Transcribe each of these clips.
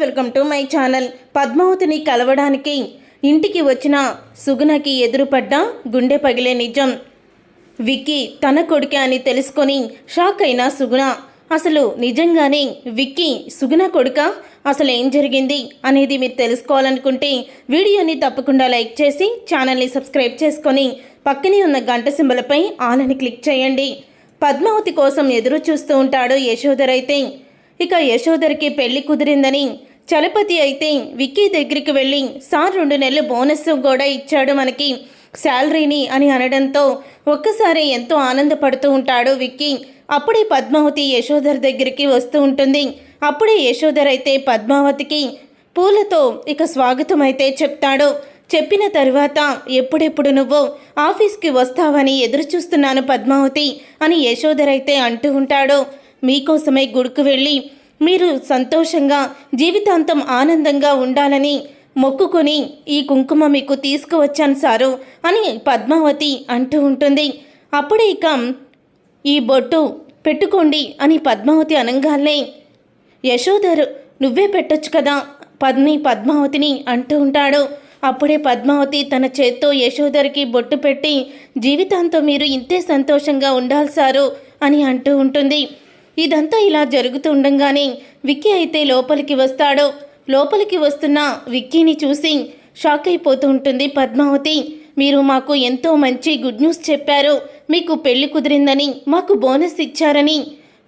Welcome to my channel. పద్మావతిని కలవడానికి ఇంటికి వచ్చిన సుగుణకి ఎదురుపడ్డ గుండె పగిలే నిజం. విక్కీ తన కొడుకే అని తెలుసుకొని షాక్ అయిన సుగుణ అసలు నిజంగానే విక్కీ సుగుణ కొడుక? అసలు ఏం జరిగింది? అనేది మీరు తెలుసుకోవాలనుకుంటే వీడియోని తప్పకుండా లైక్ చేసి ఛానల్ని సబ్స్క్రైబ్ చేసుకొని పక్కనే ఉన్న గంట సింబలపై ఆలని క్లిక్ చేయండి. పద్మావతి కోసం ఎదురు చూస్తూ ఉంటాడు యశోధర్ అయితే ఇక యశోధర్కి పెళ్ళి కుదిరిందని చలపతి అయితే విక్కీ దగ్గరికి వెళ్ళి సార్ రెండు నెలలు బోనస్ కూడా ఇచ్చాడు మనకి శాలరీని అని అనడంతో ఒక్కసారి ఎంతో ఆనందపడుతూ ఉంటాడు విక్కీ. అప్పుడే పద్మావతి యశోధర్ దగ్గరికి వస్తూ ఉంటుంది. అప్పుడే యశోధర్ అయితే పద్మావతికి పూలతో ఇక స్వాగతం అయితే చెప్తాడు. చెప్పిన తరువాత ఎప్పుడెప్పుడు నువ్వు ఆఫీస్కి వస్తావని ఎదురు చూస్తున్నాను పద్మావతి అని యశోధర్ అయితే అంటూ ఉంటాడు. మీకోసమే గుడికి వెళ్ళి మీరు సంతోషంగా జీవితాంతం ఆనందంగా ఉండాలని మొక్కుకొని ఈ కుంకుమ మీకు తీసుకువచ్చాను సారు అని పద్మావతి అంటూ ఉంటుంది. అప్పుడే ఇక ఈ బొట్టు పెట్టుకోండి అని పద్మావతి అనంగానే యశోధరు నువ్వే పెట్టొచ్చు కదా? పద్ని పద్మావతిని అంటూ ఉంటాడు. అప్పుడే పద్మావతి తన చేత్తో యశోధరికి బొట్టు పెట్టి జీవితాంతం మీరు ఇంతే సంతోషంగా ఉండాలి సారు అని అంటూ ఉంటుంది. ఇదంతా ఇలా జరుగుతూ ఉండంగానే విక్కీ అయితే లోపలికి వస్తాడు. లోపలికి వస్తున్న విక్కీని చూసి షాక్ అయిపోతూ ఉంటుంది పద్మావతి. మీరు మాకు ఎంతో మంచి గుడ్ న్యూస్ చెప్పారు. మీకు పెళ్ళి కుదిరిందని మాకు బోనస్ ఇచ్చారని.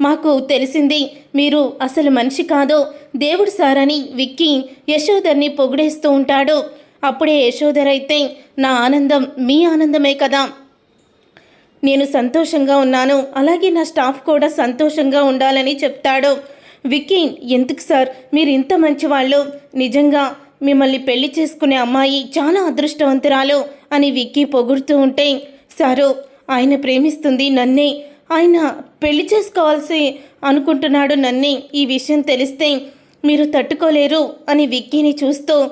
మాకు తెలిసింది మీరు అసలు మనిషి కాదో. దేవుడు సారని విక్కీ యశోధర్ని పొగిడేస్తూ ఉంటాడు. అప్పుడే యశోధర్ అయితే నా ఆనందం మీ ఆనందమే కదా. నేను సంతోషంగా ఉన్నాను. అలాగే నా స్టాఫ్ కూడా సంతోషంగా ఉండాలని చెప్తాడు. విక్కీ ఎందుకు సార్? మీరు ఇంత మంచి వాళ్ళు నిజంగా మిమ్మల్ని పెళ్ళి చేసుకునే అమ్మాయి చాలా అదృష్టవంతురాలు అని విక్కీ పొగుడుతూ ఉంటే సారు ఆయన ప్రేమిస్తుంది నన్నే. ఆయన పెళ్ళి చేసుకోవాల్సి అనుకుంటున్నాడు నన్నే. ఈ విషయం తెలిస్తే మీరు తట్టుకోలేరు అని విక్కీని చూస్తూ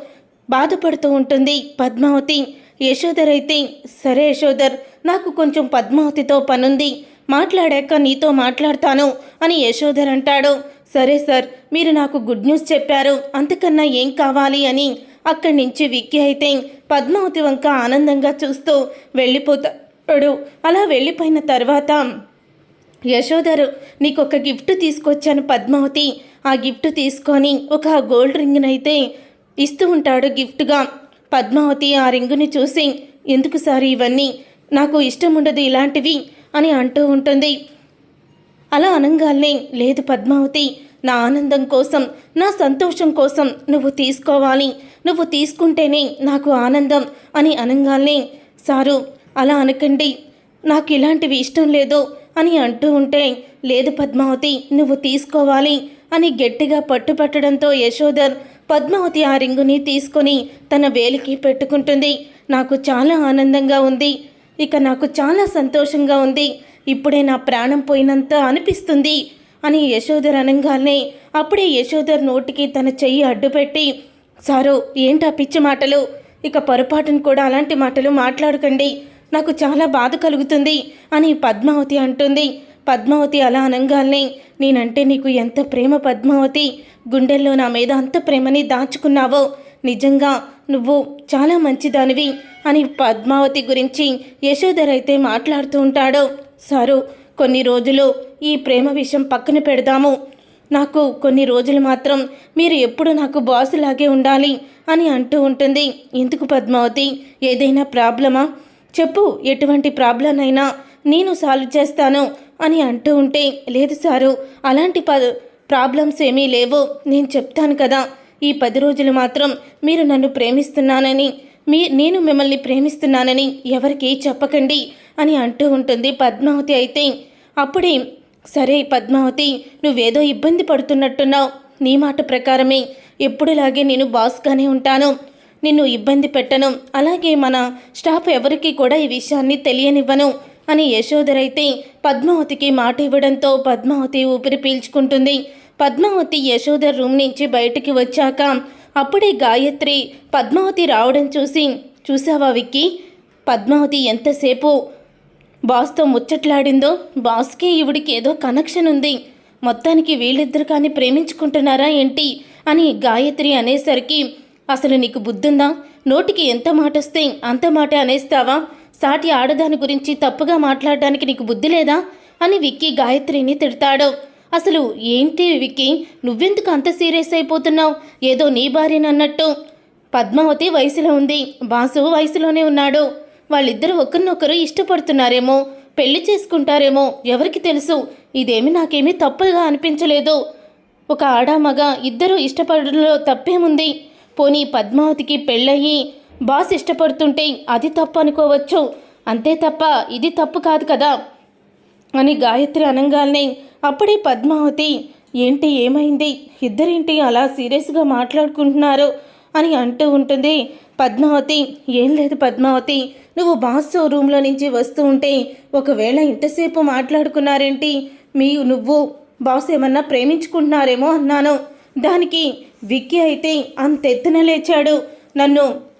బాధపడుతూ ఉంటుంది పద్మావతి. యశోధర్ అయితే సరే యశోధర్ నాకు కొంచెం పద్మావతితో పనుంది. మాట్లాడాక నీతో మాట్లాడతాను అని యశోధర్ అంటాడు. సరే సార్ మీరు నాకు గుడ్ న్యూస్ చెప్పారు. అంతకన్నా ఏం కావాలి అని అక్కడి నుంచి విక్కీ అయితే పద్మావతి వంక ఆనందంగా చూస్తూ వెళ్ళిపోతాడు. అలా వెళ్ళిపోయిన తర్వాత యశోధరు నీకు ఒక గిఫ్ట్ తీసుకొచ్చాను పద్మావతి. ఆ గిఫ్ట్ తీసుకొని ఒక గోల్డ్ రింగ్ని అయితే ఇస్తూ ఉంటాడు గిఫ్ట్గా. పద్మావతి ఆ రింగుని చూసి ఎందుకు సార్ ఇవన్నీ? నాకు ఇష్టం ఉండదు ఇలాంటివి అని అంటూ ఉంటుంది. అలా అనంగానే లేదు పద్మావతి నా ఆనందం కోసం నా సంతోషం కోసం నువ్వు తీసుకోవాలి. నువ్వు తీసుకుంటేనే నాకు ఆనందం అని అనంగానే సారు అలా అనకండి. నాకు ఇలాంటివి ఇష్టం లేదు అని అంటూ ఉంటే లేదు పద్మావతి నువ్వు తీసుకోవాలి అని గట్టిగా పట్టుపట్టడంతో యశోధర్ పద్మావతి ఆ రింగుని తీసుకొని తన వేలికి పెట్టుకుంటుంది. నాకు చాలా ఆనందంగా ఉంది. ఇక నాకు చాలా సంతోషంగా ఉంది. ఇప్పుడే నా ప్రాణం పోయినంత అనిపిస్తుంది అని యశోధర్ అనగానే అప్పుడే యశోధర్ నోటికి తన చెయ్యి అడ్డుపెట్టి సారు ఏంటా పిచ్చి మాటలు? ఇక పొరపాటును కూడా అలాంటి మాటలు మాట్లాడకండి. నాకు చాలా బాధ కలుగుతుంది అని పద్మావతి అంటుంది. పద్మావతి అలా అనగానే నేనంటే నీకు ఎంత ప్రేమ పద్మావతి? గుండెల్లో నా మీద అంత ప్రేమని దాచుకున్నావో? నిజంగా నువ్వు చాలా మంచిదానివి అని పద్మావతి గురించి యశోధర్ అయితే మాట్లాడుతూ ఉంటాడు. సారు కొన్ని రోజులు ఈ ప్రేమ విషయం పక్కన పెడదాము. నాకు కొన్ని రోజులు మాత్రం మీరు ఎప్పుడు నాకు బాస్ లాగే ఉండాలి అని అంటూ ఉంటుంది. ఎందుకు పద్మావతి? ఏదైనా ప్రాబ్లమా? చెప్పు ఎటువంటి ప్రాబ్లం అయినా నేను సాల్వ్ చేస్తాను అని అంటూ ఉంటే లేదు సారు అలాంటి ప ప్రాబ్లమ్స్ ఏమీ లేవు నేను చెప్తాను కదా. ఈ పది రోజులు మాత్రం మీరు నన్ను ప్రేమిస్తున్నానని మీ నేను మిమ్మల్ని ప్రేమిస్తున్నానని ఎవరికీ చెప్పకండి అని అంటూ ఉంటుంది పద్మావతి అయితే. అప్పుడే సరే పద్మావతి నువ్వేదో ఇబ్బంది పడుతున్నట్టున్నావు. నీ మాట ప్రకారమే ఎప్పుడులాగే నేను బాస్గానే ఉంటాను. నిన్ను ఇబ్బంది పెట్టను. అలాగే మన స్టాఫ్ ఎవరికి కూడా ఈ విషయాన్ని తెలియనివ్వను. అని యశోధరైతే పద్మావతికి మాట ఇవ్వడంతో పద్మావతి ఊపిరి పీల్చుకుంటుంది. పద్మావతి యశోధర్ రూమ్ నుంచి బయటికి వచ్చాక అప్పుడే గాయత్రి పద్మావతి రావడం చూసి చూసావా విక్కి? పద్మావతి ఎంతసేపు బాస్తో ముచ్చట్లాడిందో బాస్కి ఈవిడికి ఏదో కనెక్షన్ ఉంది. మొత్తానికి వీళ్ళిద్దరు కానీ ప్రేమించుకుంటున్నారా ఏంటి? అని గాయత్రి అనేసరికి అసలు నీకు బుద్ధుందా? నోటికి ఎంత మాట వస్తే అంత మాట అనేస్తావా? సాటి ఆడదాని గురించి తప్పుగా మాట్లాడడానికి నీకు బుద్ధి లేదా? అని విక్కీ గాయత్రిని తిడతాడు. అసలు ఏంటి విక్కీ? నువ్వెందుకు అంత సీరియస్ అయిపోతున్నావు? ఏదో నీ భార్యనన్నట్టు పద్మావతి వయసులో ఉంది. బాసు వయసులోనే ఉన్నాడు. వాళ్ళిద్దరూ ఒకరినొకరు ఇష్టపడుతున్నారేమో పెళ్ళి చేసుకుంటారేమో ఎవరికి తెలుసు? ఇదేమి నాకేమీ తప్పుగా అనిపించలేదు. ఒక ఆడామగ ఇద్దరూ ఇద్దరు ఇష్టపడడంలో తప్పేముంది? పోనీ పద్మావతికి పెళ్ళయి బాస్ ఇష్టపడుతుంటే అది తప్పు అనుకోవచ్చు. అంతే తప్ప ఇది తప్పు కాదు కదా. అని గాయత్రి అనంగానే అప్పుడే పద్మావతి ఏంటి ఏమైంది? ఇద్దరేంటి అలా సీరియస్గా మాట్లాడుకుంటున్నారు? అని అంటూ ఉంటుంది. పద్మావతి ఏం లేదు పద్మావతి. నువ్వు బాస్ రూమ్లో నుంచి వస్తూ ఉంటే ఒకవేళ ఇంతసేపు మాట్లాడుకున్నారేంటి? మీ నువ్వు బాస్ ఏమన్నా ప్రేమించుకుంటున్నారేమో అన్నాను. దానికి విక్కీ అయితే అంతెత్తున లేచాడు. నన్ను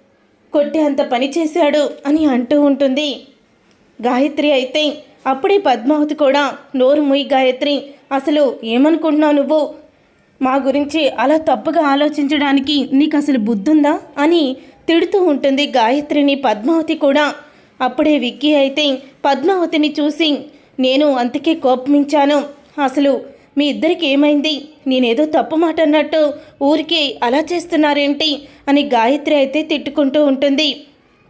కొట్టి అంత పని చేశాడు అని అంటూ ఉంటుంది. గాయత్రి అయితే అప్పుడే పద్మావతి కూడా నోరు ముయి గాయత్రి అసలు ఏమనుకుంటున్నావు నువ్వు? మా గురించి అలా తప్పుగా ఆలోచించడానికి నీకు అసలు బుద్ధుందా? అని తిడుతూ ఉంటుంది గాయత్రిని పద్మావతి కూడా. అప్పుడే విక్కీ అయితే పద్మావతిని చూసి నేను అంతకే కోపమించాను. అసలు మీ ఇద్దరికి ఏమైంది? నేనేదో తప్పు మాట అన్నట్టు ఊరికే అలా చేస్తున్నారేంటి? అని గాయత్రి అయితే తిట్టుకుంటూ ఉంటుంది.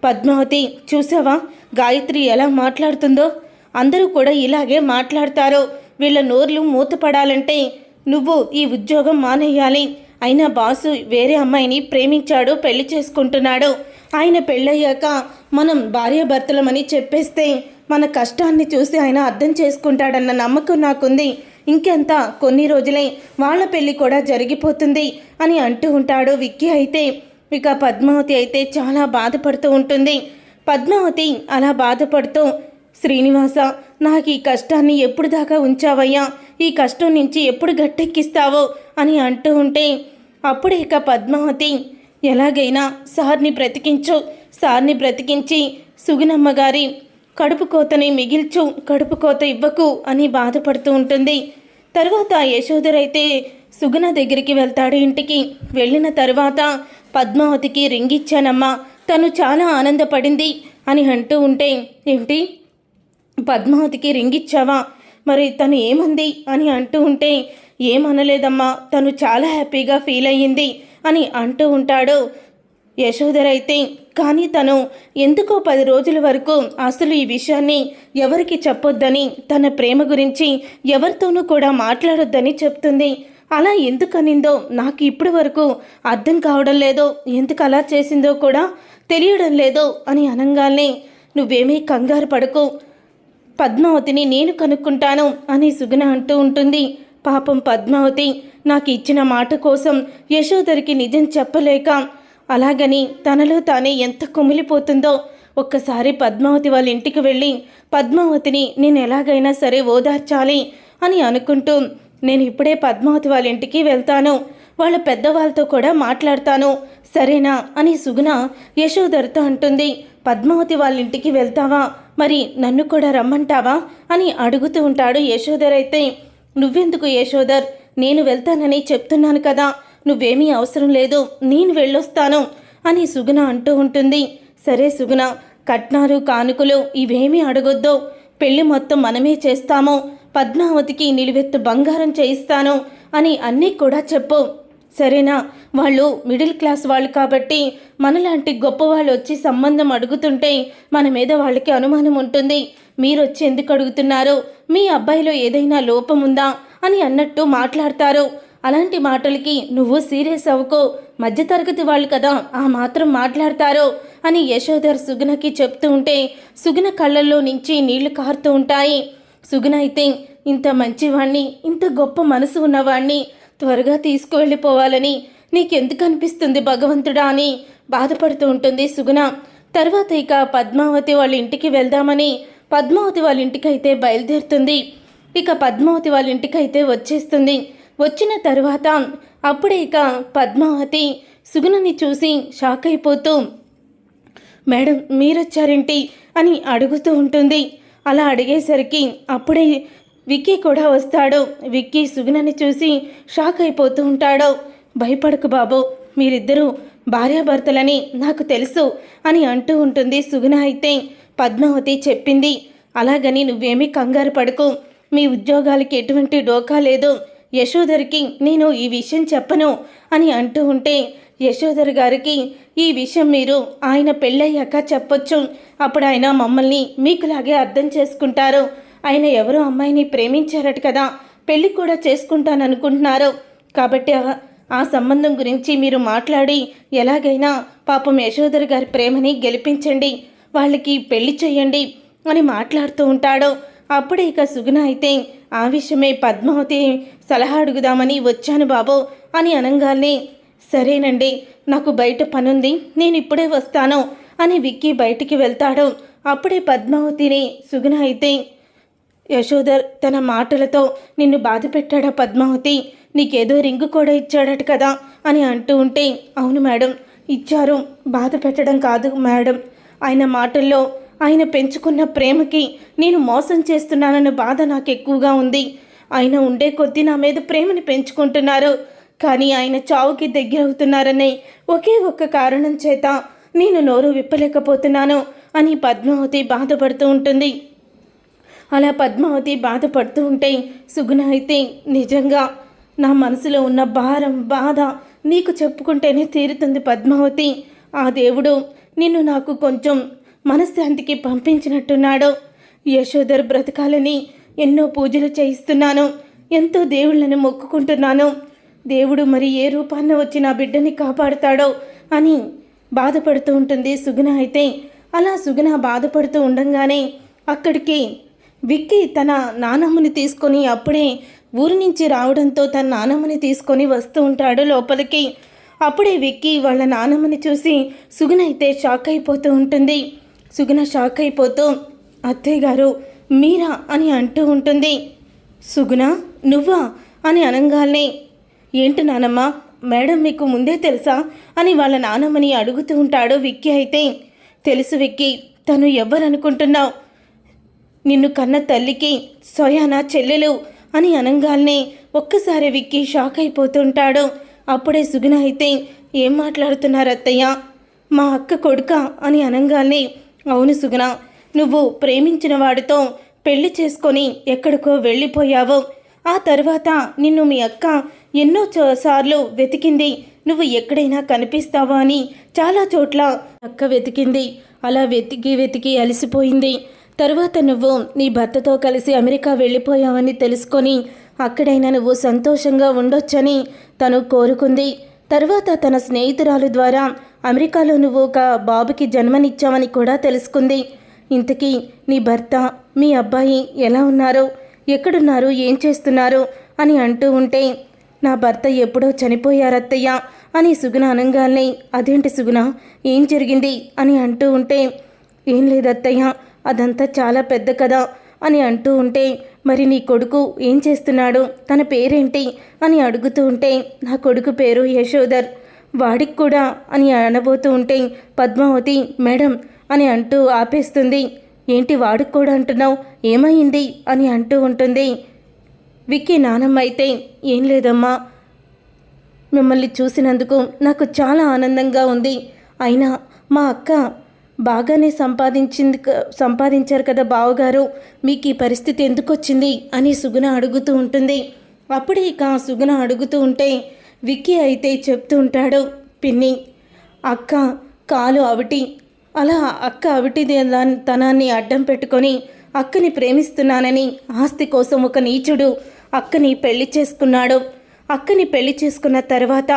పద్మావతి చూసావా? గాయత్రి ఎలా మాట్లాడుతుందో? అందరూ కూడా ఇలాగే మాట్లాడతారు. వీళ్ళ నోర్లు మూతపడాలంటే నువ్వు ఈ ఉద్యోగం మానేయాలి. అయినా బాసు వేరే అమ్మాయిని ప్రేమించాడు పెళ్ళి చేసుకుంటున్నాడు. ఆయన పెళ్ళయ్యాక మనం భార్యాభర్తలమని చెప్పేస్తే మన కష్టాన్ని చూసి ఆయన అర్థం చేసుకుంటాడన్న నమ్మకం నాకుంది. ఇంకెంత? కొన్ని రోజులే వాళ్ళ పెళ్ళి కూడా జరిగిపోతుంది అని అంటూ ఉంటాడు విక్కీ అయితే. ఇక పద్మావతి అయితే చాలా బాధపడుతూ ఉంటుంది. పద్మావతి అలా బాధపడుతూ శ్రీనివాస నాకు ఈ కష్టాన్ని ఎప్పుడు దాకా ఉంచావయ్యా? ఈ కష్టం నుంచి ఎప్పుడు గట్టెక్కిస్తావో? అని అంటూ ఉంటే అప్పుడే ఇక పద్మావతి ఎలాగైనా సార్ని బ్రతికించు సార్ని బ్రతికించి సుగునమ్మ గారి కడుపు కోతని మిగిల్చు కడుపు కోత ఇవ్వకు అని బాధపడుతూ ఉంటుంది. తర్వాత యశోధరైతే సుగుణ దగ్గరికి వెళ్తాడు ఇంటికి. వెళ్ళిన తర్వాత పద్మావతికి రింగిచ్చానమ్మా తను చాలా ఆనందపడింది అని అంటూ ఉంటే ఏంటి? పద్మావతికి రింగిచ్చావా? మరి తను ఏమంది? అని అంటూ ఉంటే ఏమనలేదమ్మా తను చాలా హ్యాపీగా ఫీల్ అయ్యింది అని అంటూ ఉంటాడు. యశోధరైతే అయితే కానీ తను ఎందుకో పది రోజుల వరకు అసలు ఈ విషయాన్ని ఎవరికి చెప్పొద్దని తన ప్రేమ గురించి ఎవరితోనూ కూడా మాట్లాడొద్దని చెప్తుంది. అలా ఎందుకనిందో నాకు ఇప్పటి వరకు అర్థం కావడం లేదో ఎందుకు అలా చేసిందో కూడా తెలియడం లేదో అని అనగానే నువ్వేమీ కంగారు పడకు. పద్మావతిని నేను కనుక్కుంటాను అని సుగుణ అంటూ ఉంటుంది. పాపం పద్మావతి నాకు ఇచ్చిన మాట కోసం యశోదరికి నిజం చెప్పలేక అలాగని తనలో తానే ఎంత కుమిలిపోతుందో ఒక్కసారి పద్మావతి వాళ్ళ ఇంటికి వెళ్ళి పద్మావతిని నేను ఎలాగైనా సరే ఓదార్చాలి అని అనుకుంటూ నేను ఇప్పుడే పద్మావతి వాళ్ళ ఇంటికి వెళ్తాను. వాళ్ళ పెద్దవాళ్ళతో కూడా మాట్లాడతాను. సరేనా? అని సుగుణ యశోధర్తో అంటుంది పద్మావతి వాళ్ళ ఇంటికి వెళ్తావా? మరి నన్ను కూడా రమ్మంటావా? అని అడుగుతూ ఉంటాడు యశోధర్ అయితే నువ్వెందుకు యశోధర్? నేను వెళ్తానని చెప్తున్నాను కదా. నువ్వేమీ అవసరం లేదు నేను వెళ్ళొస్తాను అని సుగుణ అంటూ ఉంటుంది. సరే సుగుణ కట్నాలు కానుకలు ఇవేమీ అడగొద్దు. పెళ్ళి మొత్తం మనమే చేస్తాము. పద్మావతికి నిలువెత్తు బంగారం చేయిస్తాను అని అన్నీ కూడా చెప్పు. సరేనా? వాళ్ళు మిడిల్ క్లాస్ వాళ్ళు కాబట్టి మనలాంటి గొప్ప వాళ్ళు వచ్చి సంబంధం అడుగుతుంటే మన మీద వాళ్ళకి అనుమానం ఉంటుంది. మీరు వచ్చి ఎందుకు అడుగుతున్నారు? మీ అబ్బాయిలో ఏదైనా లోపం ఉందా అని అన్నట్టు మాట్లాడతారు. అలాంటి మాటలకి నువ్వు సీరియస్ అవ్వకో. మధ్యతరగతి వాళ్ళు కదా ఆ మాత్రం మాట్లాడతారో అని యశోధర్ సుగుణకి చెప్తూ ఉంటే సుగుణ కళ్ళల్లో నుంచి నీళ్ళు కారుతూ ఉంటాయి. సుగుణ అయితే ఇంత మంచివాణ్ణి ఇంత గొప్ప మనసు ఉన్నవాణ్ణి త్వరగా తీసుకువెళ్ళిపోవాలని నీకెందుకు అనిపిస్తుంది భగవంతుడా అని బాధపడుతూ ఉంటుంది సుగుణ. తర్వాత ఇక పద్మావతి వాళ్ళ ఇంటికి వెళ్దామని పద్మావతి వాళ్ళ ఇంటికి అయితే బయలుదేరుతుంది. ఇక పద్మావతి వాళ్ళ ఇంటికి అయితే వచ్చేస్తుంది. వచ్చిన తరువాత అప్పుడే ఇక పద్మావతి సుగుణని చూసి షాక్ అయిపోతూ మేడం మీరొచ్చారేంటి? అని అడుగుతూ ఉంటుంది. అలా అడిగేసరికి అప్పుడే విక్కీ కూడా వస్తాడు. విక్కీ సుగుణని చూసి షాక్ అయిపోతూ ఉంటాడు. భయపడకు బాబు మీరిద్దరూ భార్యాభర్తలని నాకు తెలుసు అని అంటూ ఉంటుంది సుగుణ. అయితే పద్మావతి చెప్పింది అలాగని నువ్వేమీ కంగారు పడకు. మీ ఉద్యోగాలకి ఎటువంటి డోకా లేదు. యశోధర్కి నేను ఈ విషయం చెప్పను అని అంటూ ఉంటే యశోధర్ గారికి ఈ విషయం మీరు ఆయన పెళ్ళయ్యాక చెప్పొచ్చు. అప్పుడు ఆయన మమ్మల్ని మీకులాగే అర్థం చేసుకుంటారు. ఆయన ఎవరో అమ్మాయిని ప్రేమించారట కదా పెళ్ళి కూడా చేసుకుంటాననుకుంటున్నారు. కాబట్టి ఆ- ఆ సంబంధం గురించి మీరు మాట్లాడి ఎలాగైనా పాపం యశోధర్ గారి ప్రేమని గెలిపించండి. వాళ్ళకి పెళ్ళి చేయండి అని మాట్లాడుతూ ఉంటాడు. అప్పుడే ఇక సుగుణ అయితే ఆ విషయమే పద్మావతి సలహా అడుగుదామని వచ్చాను బాబు అని అనగానే సరేనండి నాకు బయట పనుంది నేను ఇప్పుడే వస్తాను అని విక్కీ బయటికి వెళ్తాడు. అప్పుడే పద్మావతిని సుగుణ అయితే యశోధర్ తన మాటలతో నిన్ను బాధ పెట్టాడా పద్మావతి? నీకేదో రింగు కూడా ఇచ్చాడట కదా అని అంటూ ఉంటే అవును మేడం ఇచ్చారు బాధ పెట్టడం కాదు మేడం. ఆయన మాటల్లో ఆయన పెంచుకున్న ప్రేమకి నేను మోసం చేస్తున్నానన్న బాధ నాకు ఎక్కువగా ఉంది. ఆయన ఉండే కొద్దీ నా మీద ప్రేమని పెంచుకుంటున్నారు. కానీ ఆయన చావుకి దగ్గరవుతున్నారనే ఒకే ఒక్క కారణం చేత నేను నోరు విప్పలేకపోతున్నాను అని పద్మావతి బాధపడుతూ ఉంటుంది. అలా పద్మావతి బాధపడుతూ ఉంటే సుగుణ అయితే నిజంగా నా మనసులో ఉన్న భారం బాధ నీకు చెప్పుకుంటేనే తీరుతుంది పద్మావతి. ఆ దేవుడు నిన్ను నాకు కొంచెం మనశ్శాంతికి పంపించినట్టున్నాడు. యశోధర్ బ్రతకాలని ఎన్నో పూజలు చేయిస్తున్నాను. ఎంతో దేవుళ్ళని మొక్కుకుంటున్నాను. దేవుడు మరి ఏ రూపాన్న వచ్చి నా బిడ్డని కాపాడుతాడో అని బాధపడుతూ ఉంటుంది సుగుణ అయితే. అలా సుగుణ బాధపడుతూ ఉండంగానే అక్కడికి విక్కీ తన నానమ్మని తీసుకొని అప్పుడే ఊరి నుంచి రావడంతో తన నానమ్మని తీసుకొని వస్తూ ఉంటాడు లోపలికి. అప్పుడే విక్కీ వాళ్ళ నానమ్మని చూసి సుగుణ అయితే షాక్ అయిపోతూ ఉంటుంది. సుగుణ షాక్ అయిపోతూ అత్తయ్య గారు మీరా? అని అంటూ ఉంటుంది. సుగుణ నువ్వా? అని అనగానే ఏంటి నానమ్మ మేడం మీకు ముందే తెలుసా? అని వాళ్ళ నానమ్మని అడుగుతూ ఉంటాడు విక్కీ అయితే. తెలుసు విక్కీ తను ఎవరనుకుంటున్నావు నిన్ను కన్న తల్లికి సోయానా చెల్లెలు? అని అనంగాల్నే ఒక్కసారి విక్కీ షాక్ అయిపోతుంటాడు అప్పుడే సుగుణ అయితే ఏం మాట్లాడుతున్నారు అత్తయ్య? మా అక్క కొడుక? అని అనంగాల్నే. అవును సుగుణ. నువ్వు ప్రేమించిన వాడితో పెళ్ళి చేసుకొని ఎక్కడికో వెళ్ళిపోయావు. ఆ తర్వాత నిన్ను మీ అక్క ఎన్నో చో- సార్లు వెతికింది. నువ్వు ఎక్కడైనా కనిపిస్తావా అని చాలా చోట్ల అక్క వెతికింది. అలా వెతికి వెతికి అలసిపోయింది. తరువాత నువ్వు నీ భర్తతో కలిసి అమెరికా వెళ్ళిపోయావని తెలుసుకొని అక్కడైనా నువ్వు సంతోషంగా ఉండొచ్చని తను కోరుకుంది. తర్వాత తన స్నేహితురాలు ద్వారా అమెరికాలో నువ్వు ఒక బాబుకి జన్మనిచ్చావని కూడా తెలుసుకుంది. ఇంతకీ నీ భర్త మీ అబ్బాయి ఎలా ఉన్నారు? ఎక్కడున్నారు? ఏం చేస్తున్నారు? అని అంటూ ఉంటే నా భర్త ఎప్పుడో చనిపోయారత్తయ్య అని సుగుణ అనంగానే అదేంటి సుగుణ? ఏం జరిగింది? అని అంటూ ఉంటే ఏం లేదత్తయ్య అదంతా చాలా పెద్ద కథ అని అంటూ ఉంటే మరి నీ కొడుకు ఏం చేస్తున్నాడు? తన పేరేంటి? అని అడుగుతూ ఉంటే నా కొడుకు పేరు యశోదర్ వాడికి కూడా అని అనబోతూ ఉంటే పద్మావతి మేడం అని అంటూ ఆపేస్తుంది. ఏంటి వాడికి కూడా అంటున్నావు? ఏమైంది? అని అంటూ ఉంటుంది. విక్కీ నానమ్మ అయితే ఏం లేదమ్మా. మిమ్మల్ని చూసినందుకు నాకు చాలా ఆనందంగా ఉంది. అయినా మా అక్క బాగానే సంపాదించింది సంపాదించారు కదా బావగారు. మీకు ఈ పరిస్థితి ఎందుకు వచ్చింది అని సుగుణ అడుగుతూ ఉంటుంది. అప్పుడే ఇక సుగుణ అడుగుతూ ఉంటే విక్కీ అయితే చెప్తూ ఉంటాడు పిన్ని అక్క కాలు అవిటి అలా అక్క అవిటి తనాన్ని అడ్డం పెట్టుకొని అక్కని ప్రేమిస్తున్నానని ఆస్తి కోసం ఒక నీచుడు అక్కని పెళ్ళి చేసుకున్నాడు. అక్కని పెళ్ళి చేసుకున్న తర్వాత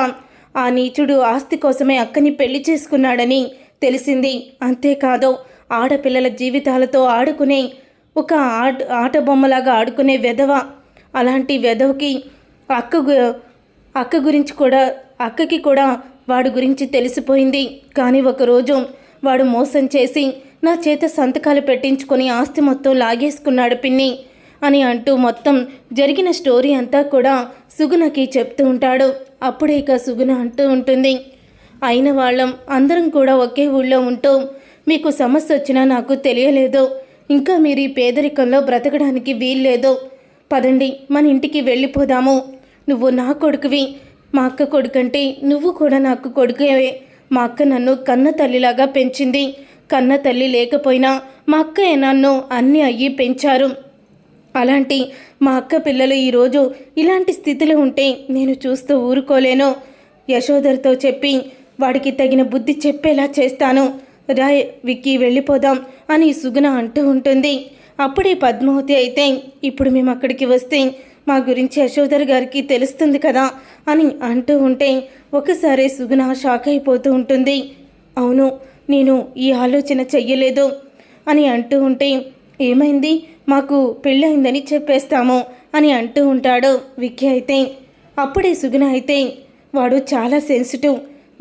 ఆ నీచుడు ఆస్తి కోసమే అక్కని పెళ్ళి చేసుకున్నాడని తెలిసింది. అంతేకాదు ఆడపిల్లల జీవితాలతో ఆడుకునే ఒక ఆట ఆట బొమ్మలాగా ఆడుకునే వెధవ అలాంటి వెధవకి అక్కకు అక్క గురించి కూడా అక్కకి కూడా వాడి గురించి తెలిసిపోయింది. కానీ ఒకరోజు వాడు మోసం చేసి నా చేత సంతకాలు పెట్టించుకొని ఆస్తి మొత్తం లాగేసుకున్నాడు పిన్ని అని అంటూ మొత్తం జరిగిన స్టోరీ అంతా కూడా సుగుణకి చెప్తూ ఉంటాడు. అప్పుడే ఇక సుగుణ అంటూ ఉంటుంది. అయిన వాళ్ళం అందరం కూడా ఒకే ఊళ్ళో ఉంటూ మీకు సమస్య వచ్చినా నాకు తెలియలేదు. ఇంకా మీరు ఈ పేదరికంలో బ్రతకడానికి వీల్లేదు. పదండి మన ఇంటికి వెళ్ళిపోదాము. నువ్వు నా కొడుకువి. మా అక్క కొడుకంటే నువ్వు కూడా నాకు కొడుకువే. మా అక్క నన్ను కన్న తల్లిలాగా పెంచింది. కన్న తల్లి లేకపోయినా మా అక్క నన్ను అన్నీ అయ్యి పెంచారు. అలాంటి మా అక్క పిల్లలు ఈరోజు ఇలాంటి స్థితిలో ఉంటే నేను చూస్తూ ఊరుకోలేను. యశోదర్తో చెప్పి వాడికి తగిన బుద్ధి చెప్పేలా చేస్తాను. రాయ్ విక్కీ వెళ్ళిపోదాం అని సుగుణ అంటూ ఉంటుంది. అప్పుడే పద్మావతి అయితే ఇప్పుడు మేము అక్కడికి వస్తే మా గురించి యశోధర్ గారికి తెలుస్తుంది కదా అని అంటూ ఉంటే ఒకసారి సుగుణ షాక్ అయిపోతూ ఉంటుంది. అవును నేను ఈ ఆలోచన చెయ్యలేదు అని అంటూ ఉంటే ఏమైంది? మాకు పెళ్ళయిందని చెప్పేస్తాము అని అంటూ ఉంటాడు విక్కీ అయితే. అప్పుడే సుగుణ అయితే వాడు చాలా సెన్సిటివ్.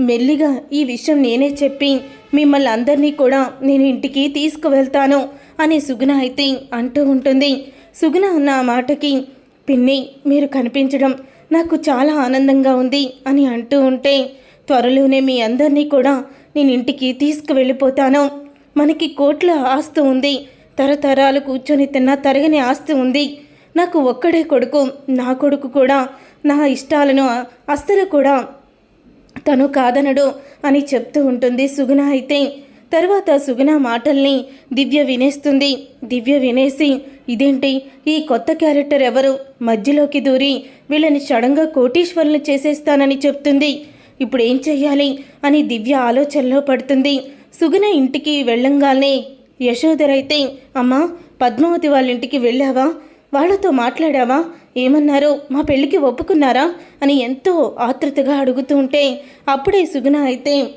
మెల్లిగా ఈ విషయం నేనే చెప్పి మిమ్మల్ని అందరినీ కూడా నేను ఇంటికి తీసుకువెళ్తాను అని సుగుణ అయితే అంటూ ఉంటుంది. సుగుణ అన్న మాటకి పిన్ని మీరు కనిపించడం నాకు చాలా ఆనందంగా ఉంది అని అంటూ ఉంటే త్వరలోనే మీ అందరినీ కూడా నేను ఇంటికి తీసుకువెళ్ళిపోతాను. మనకి కోట్ల ఆస్తి ఉంది. తరతరాలు కూర్చొని తిన్న తరగని ఆస్తి ఉంది. నాకు ఒక్కడే కొడుకు నా కొడుకు కూడా నా ఇష్టాలను అస్సలు కూడా తను కాదనడు అని చెప్తూ ఉంటుంది సుగుణ అయితే. తర్వాత సుగుణ మాటల్ని దివ్య వినేస్తుంది. దివ్య వినేసి ఇదేంటి? ఈ కొత్త క్యారెక్టర్ ఎవరు? మధ్యలోకి దూరి వీళ్ళని సడన్గా కోటీశ్వరులు చేసేస్తానని చెప్తుంది. ఇప్పుడు ఏం చెయ్యాలి? అని దివ్య ఆలోచనలో పడుతుంది. సుగుణ ఇంటికి వెళ్ళంగానే యశోధరైతే అమ్మా పద్మావతి వాళ్ళ ఇంటికి వెళ్ళావా? వాళ్ళతో మాట్లాడావా? ఏమన్నారు? మా పెళ్ళికి ఒప్పుకున్నారా? అని ఎంతో ఆతృతగా అడుగుతూ ఉంటే అప్పుడే సుగుణ అయితే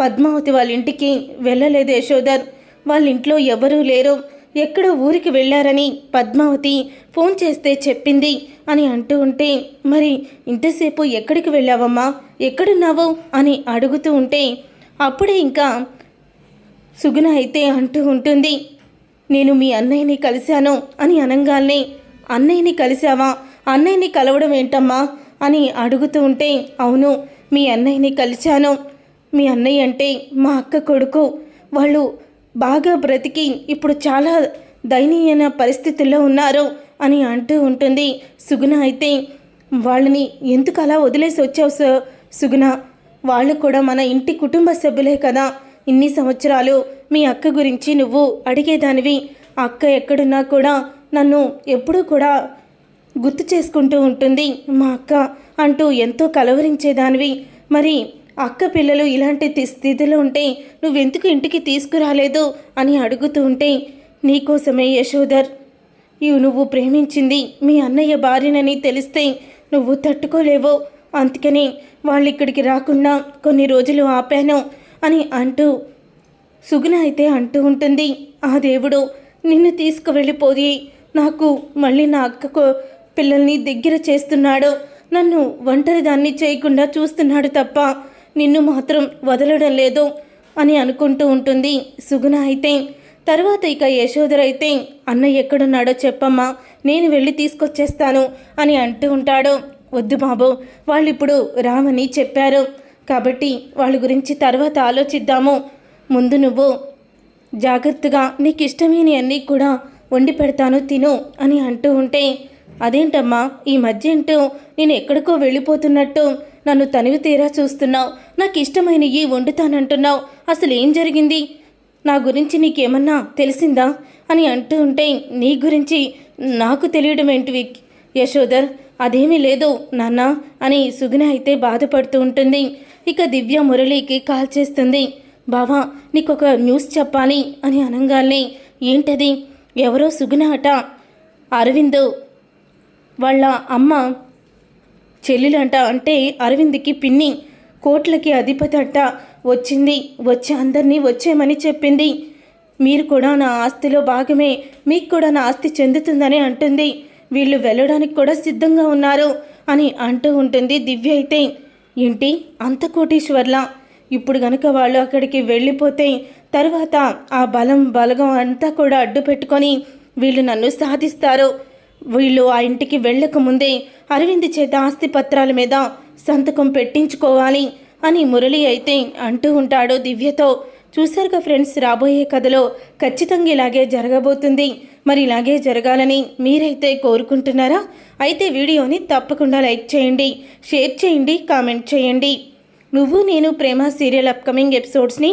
పద్మావతి వాళ్ళ ఇంటికి వెళ్ళలేదు యశోదర్ వాళ్ళ ఇంట్లో ఎవరూ లేరు. ఎక్కడో ఊరికి వెళ్ళారని పద్మావతి ఫోన్ చేస్తే చెప్పింది అని అంటూ ఉంటే మరి ఇంతసేపు ఎక్కడికి వెళ్ళావమ్మా? ఎక్కడున్నావు? అని అడుగుతూ ఉంటే అప్పుడే ఇంకా సుగుణ అయితే అంటూ ఉంటుంది. నేను మీ అన్నయ్యని కలిశాను అని అనగానే అన్నయ్యని కలిశావా? అన్నయ్యని కలవడం ఏంటమ్మా? అని అడుగుతూ ఉంటే అవును మీ అన్నయ్యని కలిశాను. మీ అన్నయ్య అంటే మా అక్క కొడుకు. వాళ్ళు బాగా బ్రతికి ఇప్పుడు చాలా దయనీయమైన పరిస్థితుల్లో ఉన్నారు అని అంటూ ఉంటుంది సుగుణ. అయితే వాళ్ళని ఎందుకు అలా వదిలేసి వచ్చావు సార్ సుగుణ? వాళ్ళు కూడా మన ఇంటి కుటుంబ సభ్యులే కదా. ఇన్ని సంవత్సరాలు మీ అక్క గురించి నువ్వు అడిగేదానివి. అక్క ఎక్కడున్నా కూడా నన్ను ఎప్పుడూ కూడా గుర్తు చేసుకుంటూ ఉంటుంది మా అక్క అంటూ ఎంతో కలవరించేదానివి. మరి అక్క పిల్లలు ఇలాంటి స్థితిలో ఉంటే నువ్వెందుకు ఇంటికి తీసుకురాలేదు అని అడుగుతూ ఉంటే నీకోసమే యశోధర్. ఇవి నువ్వు ప్రేమించింది మీ అన్నయ్య భార్యనని తెలిస్తే నువ్వు తట్టుకోలేవో. అందుకని వాళ్ళు ఇక్కడికి రాకుండా కొన్ని రోజులు ఆపాను అని అంటూ సుగుణ అయితే అంటూ ఉంటుంది. ఆ దేవుడు నిన్ను తీసుకువెళ్ళిపోయి నాకు మళ్ళీ నా అక్కకు పిల్లల్ని దగ్గర చేస్తున్నాడు. నన్ను ఒంటరిదాన్ని చేయకుండా చూస్తున్నాడు తప్ప నిన్ను మాత్రం వదలడం లేదు అని అనుకుంటూ ఉంటుంది సుగుణ అయితే. తర్వాత ఇక యశోదర్ అయితే అన్నయ్య ఎక్కడున్నాడో చెప్పమ్మా నేను వెళ్ళి తీసుకొచ్చేస్తాను అని అంటూ ఉంటాడు. వద్దు బాబు వాళ్ళు ఇప్పుడు రామని చెప్పారు. కాబట్టి వాళ్ళ గురించి తర్వాత ఆలోచిద్దాము. ముందు నువ్వు జాగ్రత్తగా నీకు ఇష్టమైన అన్నీ కూడా వండి పెడతాను తిను అని అంటూ ఉంటే అదేంటమ్మా ఈ మధ్య ఏంటో నేను ఎక్కడికో వెళ్ళిపోతున్నట్టు నన్ను తనివి తీరా చూస్తున్నావు. నాకు ఇష్టమైనవి వండుతానంటున్నావు. అసలు ఏం జరిగింది? నా గురించి నీకేమన్నా తెలిసిందా? అని అంటూ ఉంటే నీ గురించి నాకు తెలియడం ఏంటివి యశోదర్ అదేమీ లేదు నాన్న అని సుగుణ అయితే బాధపడుతూ ఉంటుంది. ఇక దివ్య మురళికి కాల్ చేస్తుంది. బావా నీకొక న్యూస్ చెప్పాలి అని అనగానే ఏంటది? ఎవరో సుగుణ అట? అరవింద్ వాళ్ళ అమ్మ చెల్లెలంట అంటే అరవింద్కి పిన్ని కోట్లకి అధిపతి అంట. వచ్చింది వచ్చి అందరినీ వచ్చేయమని చెప్పింది. మీరు కూడా నా ఆస్తిలో భాగమే మీకు కూడా నా ఆస్తి చెందుతుందని అంటుంది. వీళ్ళు వెళ్ళడానికి కూడా సిద్ధంగా ఉన్నారు అని అంటూ ఉంటుంది దివ్య అయితే. ఏంటి? అంత కోటీశ్వర్లా? ఇప్పుడు గనుక వాళ్ళు అక్కడికి వెళ్ళిపోతే తర్వాత ఆ బలం బలగం అంతా కూడా అడ్డు పెట్టుకొని వీళ్ళు నన్ను సాధిస్తారు. వీళ్ళు ఆ ఇంటికి వెళ్ళకముందే అరవింద్ చేత ఆస్తి పత్రాల మీద సంతకం పెట్టించుకోవాలి అని మురళి అయితే అంటూ ఉంటాడు దివ్యతో. చూశారుగా ఫ్రెండ్స్ రాబోయే కథలో ఖచ్చితంగా ఇలాగే జరగబోతుంది. మరి ఇలాగే జరగాలని మీరైతే కోరుకుంటున్నారా? అయితే వీడియోని తప్పకుండా లైక్ చేయండి షేర్ చేయండి కామెంట్ చేయండి. నువ్వు నేను ప్రేమ సీరియల్ అప్కమింగ్ ఎపిసోడ్స్ని